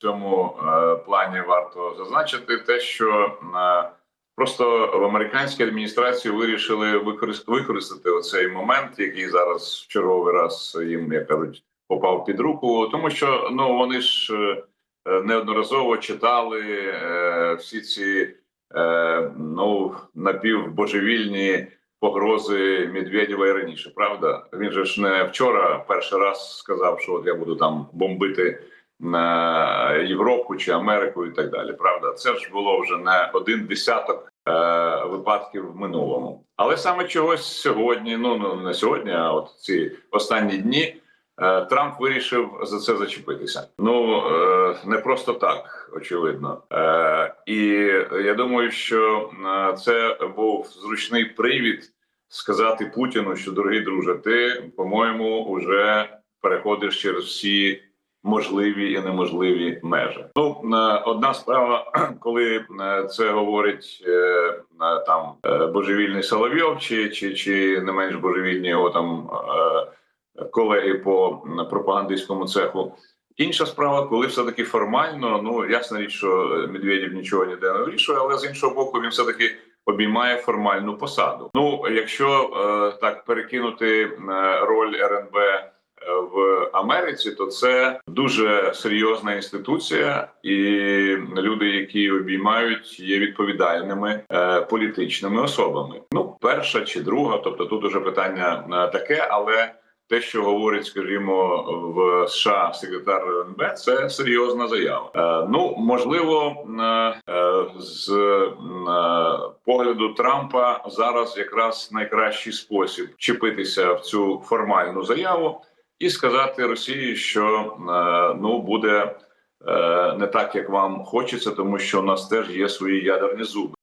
Цьому е, плані варто зазначити те, що е, просто в американській адміністрації вирішили використати, оцей момент, який зараз в черговий раз їм, як кажуть, попав під руку, тому що ну вони ж е, неодноразово читали всі ці ну напівбожевільні погрози Медведєва і раніше. Правда, він же ж не вчора перший раз сказав, що от я буду там бомбити на Європу чи Америку і так далі. Правда, це ж було вже не один десяток е, випадків в минулому. Але саме чогось сьогодні, ну ну не сьогодні, а от ці останні дні. е, Трамп вирішив за це зачепитися. Ну е, не просто так, очевидно. Е, І я думаю, що це був зручний привід сказати Путіну, що дорогий друже, ти, по-моєму, вже переходиш через всі можливі і неможливі межі. Ну е, одна справа, коли е, це говорить е, там божевільний Соловйов, чи, чи, чи не менш божевільні його там колеги по пропагандистському цеху. Інша справа, коли все таки формально, ну ясна річ, що Медведєв нічого ніде не вирішує, але з іншого боку, він все таки обіймає формальну посаду. Ну, якщо е, так перекинути роль РНБ в Америці, то це дуже серйозна інституція, і люди, які обіймають, є відповідальними е, політичними особами. Ну, перша чи друга, тобто тут уже питання е, таке, але. Те, що говорить, скажімо, в США секретар РНБ, це серйозна заява. Е, ну можливо, е, з е, погляду Трампа зараз якраз найкращий спосіб чіпитися в цю формальну заяву і сказати Росії, що е, ну буде е, не так, як вам хочеться, тому що у нас теж є свої ядерні зуби.